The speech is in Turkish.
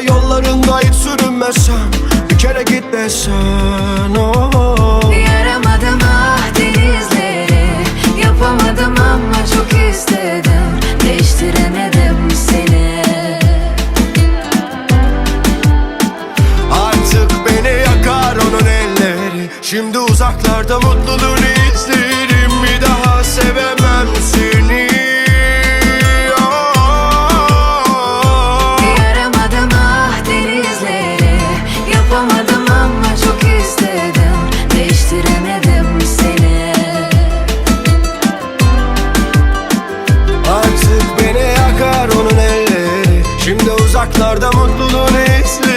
Olsa yollarında hiç sürünmesem Bir kere git desen oh. Yaramadım ah denizleri Yapamadım ama çok istedim. Değiştiremedim seni. Artık beni yakar onun elleri. Şimdi uzaklarda mutluluğunu izlerim uzaklarda mutluluğunu izlerim